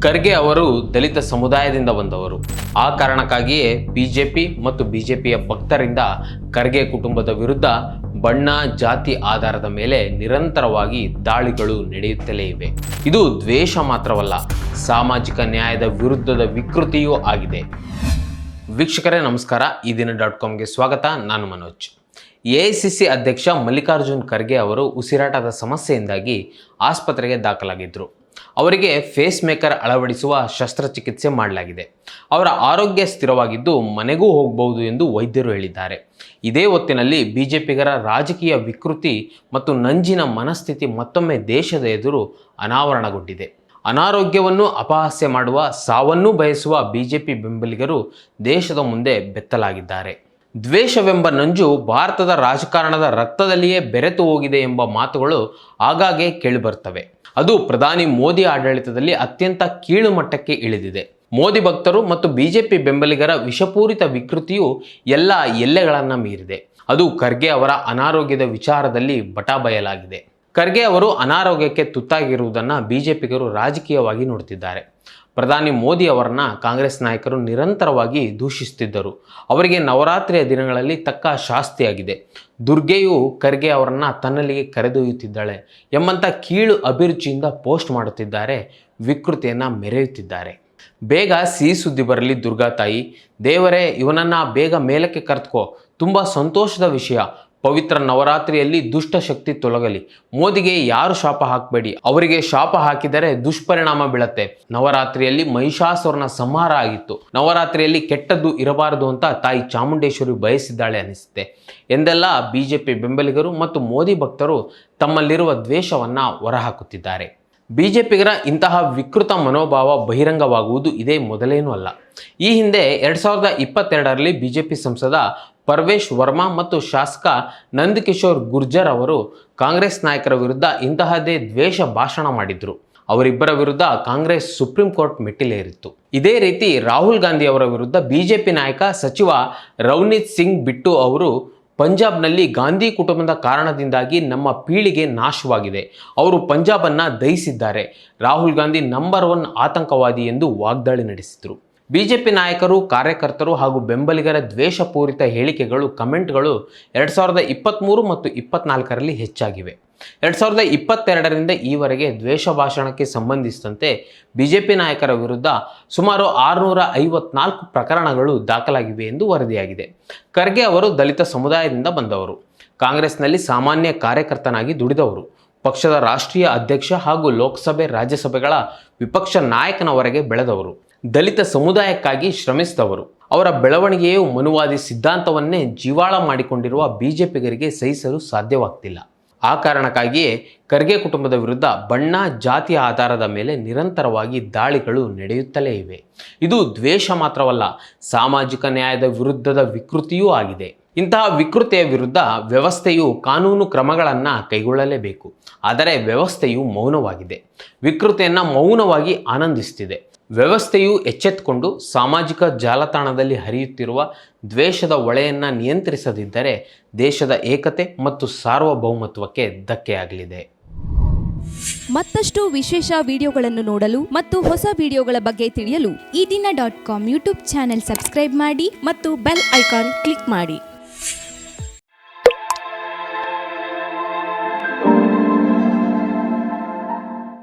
ಖರ್ಗೆ ಅವರು ದಲಿತ ಸಮುದಾಯದಿಂದ ಬಂದವರು. ಆ ಕಾರಣಕ್ಕಾಗಿಯೇ ಬಿಜೆಪಿ ಮತ್ತು ಬಿಜೆಪಿಯ ಭಕ್ತರಿಂದ ಖರ್ಗೆ ಕುಟುಂಬದ ವಿರುದ್ಧ ಬಣ್ಣ ಜಾತಿ ಆಧಾರದ ಮೇಲೆ ನಿರಂತರವಾಗಿ ದಾಳಿಗಳು ನಡೆಯುತ್ತಲೇ ಇವೆ. ಇದು ದ್ವೇಷ ಮಾತ್ರವಲ್ಲ, ಸಾಮಾಜಿಕ ನ್ಯಾಯದ ವಿರುದ್ಧದ ವಿಕೃತಿಯೂ ಆಗಿದೆ. ವೀಕ್ಷಕರೇ, ನಮಸ್ಕಾರ. ಈ ದಿನ ಡಾಟ್ ಕಾಮ್ಗೆ ಸ್ವಾಗತ. ನಾನು ಮನೋಜ್. ಎ ಅಧ್ಯಕ್ಷ ಮಲ್ಲಿಕಾರ್ಜುನ್ ಖರ್ಗೆ ಅವರು ಉಸಿರಾಟದ ಸಮಸ್ಯೆಯಿಂದಾಗಿ ಆಸ್ಪತ್ರೆಗೆ ದಾಖಲಾಗಿದ್ದರು ಅವರಿಗೆ ಫೇಸ್ ಮೇಕರ್ ಅಳವಡಿಸುವ ಶಸ್ತ್ರಚಿಕಿತ್ಸೆ ಮಾಡಲಾಗಿದೆ. ಅವರ ಆರೋಗ್ಯ ಸ್ಥಿರವಾಗಿದ್ದು ಮನೆಗೂ ಹೋಗಬಹುದು ಎಂದು ವೈದ್ಯರು ಹೇಳಿದ್ದಾರೆ. ಇದೇ ಹೊತ್ತಿನಲ್ಲಿ ಬಿಜೆಪಿಗರ ರಾಜಕೀಯ ವಿಕೃತಿ ಮತ್ತು ನಂಜಿನ ಮನಸ್ಥಿತಿ ಮತ್ತೊಮ್ಮೆ ದೇಶದ ಎದುರು ಅನಾವರಣಗೊಂಡಿದೆ. ಅನಾರೋಗ್ಯವನ್ನು ಅಪಹಾಸ್ಯ ಮಾಡುವ, ಸಾವನ್ನೂ ಬಯಸುವ ಬಿಜೆಪಿ ಬೆಂಬಲಿಗರು ದೇಶದ ಮುಂದೆ ಬೆತ್ತಲಾಗಿದ್ದಾರೆ. ದ್ವೇಷವೆಂಬ ನಂಜು ಭಾರತದ ರಾಜಕಾರಣದ ರಕ್ತದಲ್ಲಿಯೇ ಬೆರೆತು ಹೋಗಿದೆ ಎಂಬ ಮಾತುಗಳು ಆಗಾಗ್ಗೆ ಕೇಳಿಬರ್ತವೆ ಅದು ಪ್ರಧಾನಿ ಮೋದಿ ಆಡಳಿತದಲ್ಲಿ ಅತ್ಯಂತ ಕೀಳು ಮಟ್ಟಕ್ಕೆ ಇಳಿದಿದೆ. ಮೋದಿ ಭಕ್ತರು ಮತ್ತು ಬಿಜೆಪಿ ಬೆಂಬಲಿಗರ ವಿಷಪೂರಿತ ವಿಕೃತಿಯು ಎಲ್ಲ ಎಲ್ಲೆಗಳನ್ನು ಮೀರಿದೆ. ಅದು ಖರ್ಗೆ ಅವರ ಅನಾರೋಗ್ಯದ ವಿಚಾರದಲ್ಲಿ ಬಟಾಬಯಲಾಗಿದೆ. ಖರ್ಗೆ ಅವರು ಅನಾರೋಗ್ಯಕ್ಕೆ ತುತ್ತಾಗಿರುವುದನ್ನು ಬಿಜೆಪಿಗರು ರಾಜಕೀಯವಾಗಿ ನೋಡುತ್ತಿದ್ದಾರೆ ಪ್ರಧಾನಿ ಮೋದಿ ಅವರನ್ನ ಕಾಂಗ್ರೆಸ್ ನಾಯಕರು ನಿರಂತರವಾಗಿ ದೂಷಿಸುತ್ತಿದ್ದರು ಅವರಿಗೆ ನವರಾತ್ರಿಯ ದಿನಗಳಲ್ಲಿ ತಕ್ಕ ಶಾಸ್ತಿಯಾಗಿದೆ. ದುರ್ಗೆಯು ಖರ್ಗೆ ಅವರನ್ನ ತನ್ನಲ್ಲಿಗೆ ಕರೆದೊಯ್ಯುತ್ತಿದ್ದಾಳೆ ಎಂಬಂಥ ಕೀಳು ಅಭಿರುಚಿಯಿಂದ ಪೋಸ್ಟ್ ಮಾಡುತ್ತಿದ್ದಾರೆ, ವಿಕೃತಿಯನ್ನು ಮೆರೆಯುತ್ತಿದ್ದಾರೆ. ಬೇಗ ಸಿಹಿ ಸುದ್ದಿ ಬರಲಿ ದುರ್ಗಾ ತಾಯಿ. ದೇವರೇ, ಇವನನ್ನು ಬೇಗ ಮೇಲಕ್ಕೆ ಕರೆದುಕೋ. ತುಂಬ ಸಂತೋಷದ ವಿಷಯ. ಪವಿತ್ರ ನವರಾತ್ರಿಯಲ್ಲಿ ದುಷ್ಟ ಶಕ್ತಿ ತೊಲಗಲಿ. ಮೋದಿಗೆ ಯಾರು ಶಾಪ ಹಾಕಬೇಡಿ? ಅವರಿಗೆ ಶಾಪ ಹಾಕಿದರೆ ದುಷ್ಪರಿಣಾಮ ಬೀಳತ್ತೆ. ನವರಾತ್ರಿಯಲ್ಲಿ ಮಹಿಷಾಸುರನ ಸಂಹಾರ ಆಗಿತ್ತು. ನವರಾತ್ರಿಯಲ್ಲಿ ಕೆಟ್ಟದ್ದು ಇರಬಾರದು ಅಂತ ತಾಯಿ ಚಾಮುಂಡೇಶ್ವರಿ ಬಯಸಿದ್ದಾಳೆ ಅನಿಸುತ್ತೆ. ಎಂದೆಲ್ಲ ಬಿಜೆಪಿ ಬೆಂಬಲಿಗರು ಮತ್ತು ಮೋದಿ ಭಕ್ತರು ತಮ್ಮಲ್ಲಿರುವ ದ್ವೇಷವನ್ನು ಹೊರಹಾಕುತ್ತಿದ್ದಾರೆ. ಬಿಜೆಪಿಗರ ಇಂತಹ ವಿಕೃತ ಮನೋಭಾವ ಬಹಿರಂಗವಾಗುವುದು ಇದೇ ಮೊದಲೇನೂ ಅಲ್ಲ. ಈ ಹಿಂದೆ ಎರಡು ಸಾವಿರದ ಇಪ್ಪತ್ತೆರಡರಲ್ಲಿ ಬಿಜೆಪಿ ಸಂಸದ ಪರ್ವೇಶ್ ವರ್ಮಾ ಮತ್ತು ಶಾಸಕ ನಂದಕಿಶೋರ್ ಗುರ್ಜರ್ ಅವರು ಕಾಂಗ್ರೆಸ್ ನಾಯಕರ ವಿರುದ್ಧ ಇಂತಹದೇ ದ್ವೇಷ ಭಾಷಣ ಮಾಡಿದ್ರು. ಅವರಿಬ್ಬರ ವಿರುದ್ಧ ಕಾಂಗ್ರೆಸ್ ಸುಪ್ರೀಂ ಕೋರ್ಟ್ ಮೆಟ್ಟಿಲೇರಿತ್ತು. ಇದೇ ರೀತಿ ರಾಹುಲ್ ಗಾಂಧಿ ಅವರ ವಿರುದ್ಧ ಬಿಜೆಪಿ ನಾಯಕ ಸಚಿವ ರವನೀತ್ ಸಿಂಗ್ ಬಿಟ್ಟು ಅವರು ಪಂಜಾಬ್ನಲ್ಲಿ ಗಾಂಧಿ ಕುಟುಂಬದ ಕಾರಣದಿಂದಾಗಿ ನಮ್ಮ ಪೀಳಿಗೆ ನಾಶವಾಗಿದೆ. ಅವರು ಪಂಜಾಬನ್ನು ದಹಿಸಿದ್ದಾರೆ. ರಾಹುಲ್ ಗಾಂಧಿ ನಂಬರ್ ಒನ್ ಆತಂಕವಾದಿ ಎಂದು ವಾಗ್ದಾಳಿ ನಡೆಸಿದರು. ಬಿಜೆಪಿ ನಾಯಕರು, ಕಾರ್ಯಕರ್ತರು ಹಾಗೂ ಬೆಂಬಲಿಗರ ದ್ವೇಷಪೂರಿತ ಹೇಳಿಕೆಗಳು, ಕಮೆಂಟ್ಗಳು ಎರಡು ಸಾವಿರದ ಇಪ್ಪತ್ತ್ಮೂರು ಮತ್ತು ಇಪ್ಪತ್ನಾಲ್ಕರಲ್ಲಿ ಹೆಚ್ಚಾಗಿವೆ. ಎರಡು ಸಾವಿರದ ಇಪ್ಪತ್ತೆರಡರಿಂದ ಈವರೆಗೆ ದ್ವೇಷ ಭಾಷಣಕ್ಕೆ ಸಂಬಂಧಿಸಿದಂತೆ ಬಿಜೆಪಿ ನಾಯಕರ ವಿರುದ್ಧ ಸುಮಾರು ಆರುನೂರ ಐವತ್ನಾಲ್ಕು ಪ್ರಕರಣಗಳು ದಾಖಲಾಗಿವೆ ಎಂದು ವರದಿಯಾಗಿದೆ. ಖರ್ಗೆ ಅವರು ದಲಿತ ಸಮುದಾಯದಿಂದ ಬಂದವರು. ಕಾಂಗ್ರೆಸ್ನಲ್ಲಿ ಸಾಮಾನ್ಯ ಕಾರ್ಯಕರ್ತನಾಗಿ ದುಡಿದವರು. ಪಕ್ಷದ ರಾಷ್ಟ್ರೀಯ ಅಧ್ಯಕ್ಷ ಹಾಗೂ ಲೋಕಸಭೆ, ರಾಜ್ಯಸಭೆಗಳ ವಿಪಕ್ಷ ನಾಯಕನವರೆಗೆ ಬೆಳೆದವರು. ದಲಿತ ಸಮುದಾಯಕ್ಕಾಗಿ ಶ್ರಮಿಸಿದವರು. ಅವರ ಬೆಳವಣಿಗೆಯು ಮನುವಾದಿ ಸಿದ್ಧಾಂತವನ್ನೇ ಜೀವಾಳ ಮಾಡಿಕೊಂಡಿರುವ ಬಿಜೆಪಿಗರಿಗೆ ಸಹಿಸಲು ಸಾಧ್ಯವಾಗ್ತಿಲ್ಲ. ಆ ಕಾರಣಕ್ಕಾಗಿಯೇ ಖರ್ಗೆ ಕುಟುಂಬದ ವಿರುದ್ಧ ಬಣ್ಣ ಜಾತಿಯ ಆಧಾರದ ಮೇಲೆ ನಿರಂತರವಾಗಿ ದಾಳಿಗಳು ನಡೆಯುತ್ತಲೇ ಇವೆ. ಇದು ದ್ವೇಷ ಮಾತ್ರವಲ್ಲ, ಸಾಮಾಜಿಕ ನ್ಯಾಯದ ವಿರುದ್ಧದ ವಿಕೃತಿಯೂ ಆಗಿದೆ. ಇಂತಹ ವಿಕೃತಿಯ ವಿರುದ್ಧ ವ್ಯವಸ್ಥೆಯು ಕಾನೂನು ಕ್ರಮಗಳನ್ನು ಕೈಗೊಳ್ಳಲೇಬೇಕು. ಆದರೆ ವ್ಯವಸ್ಥೆಯು ಮೌನವಾಗಿದೆ. ವಿಕೃತಿಯನ್ನು ಮೌನವಾಗಿ ಆನಂದಿಸುತ್ತಿದೆ. ವ್ಯವಸ್ಥೆಯು ಎಚ್ಚೆತ್ತುಕೊಂಡು ಸಾಮಾಜಿಕ ಜಾಲತಾಣದಲ್ಲಿ ಹರಿಯುತ್ತಿರುವ ದ್ವೇಷದ ಒಳೆಯನ್ನು ನಿಯಂತ್ರಿಸದಿದ್ದರೆ ದೇಶದ ಏಕತೆ ಮತ್ತು ಸಾರ್ವಭೌಮತ್ವಕ್ಕೆ ಧಕ್ಕೆಯಾಗಲಿದೆ ಮತ್ತಷ್ಟು ವಿಶೇಷ ವಿಡಿಯೋಗಳನ್ನು ನೋಡಲು ಮತ್ತು ಹೊಸ ವಿಡಿಯೋಗಳ ಬಗ್ಗೆ ತಿಳಿಯಲು Ee Dina dot com YouTube channel subscribe ಮಾಡಿ ಮತ್ತು ಬೆಲ್ ಐಕಾನ್ ಕ್ಲಿಕ್ ಮಾಡಿ.